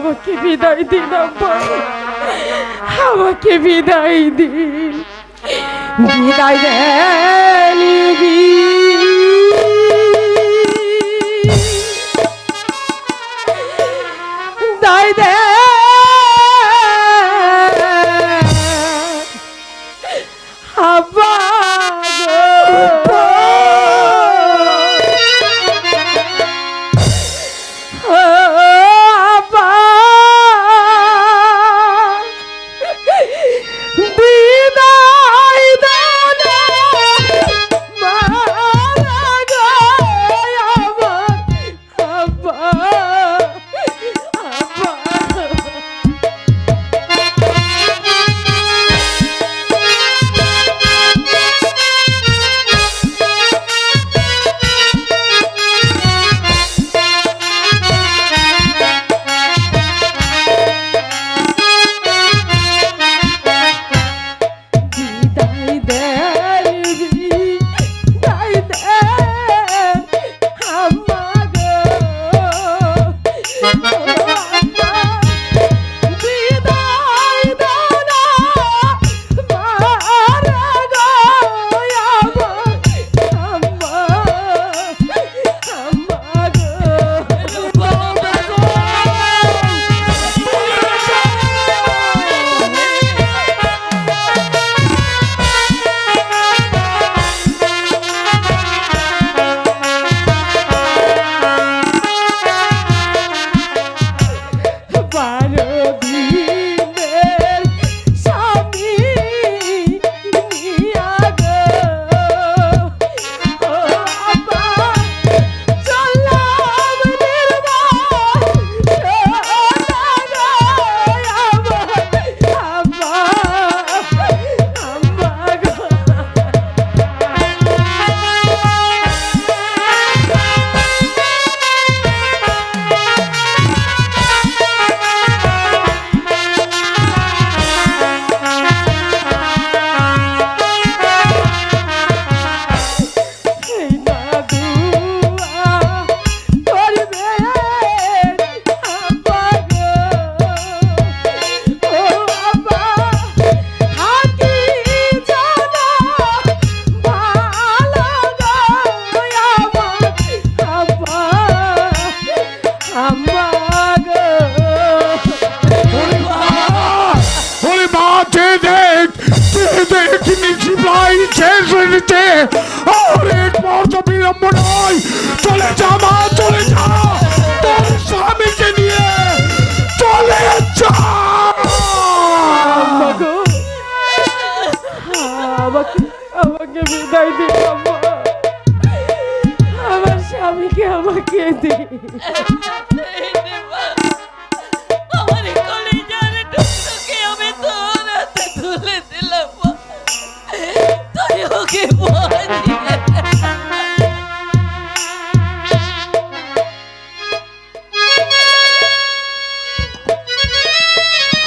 আমাকে বিদায় দিন আব্বা। আমাকে বিদায় দিন। বিদায় দেন বিদায় melhor শেষ মিনিটে এক মুহূর্ত বিলম্ব নয়। চলে যা মা চলে যা। তোর স্বামীকে নিয়ে চলে যা। আমাকে আমাকে বিদায় দিন আমার স্বামীকে আমাকে দিন আমার কলেজার টুকরোকে আমি তোর হাতে তুলে it was.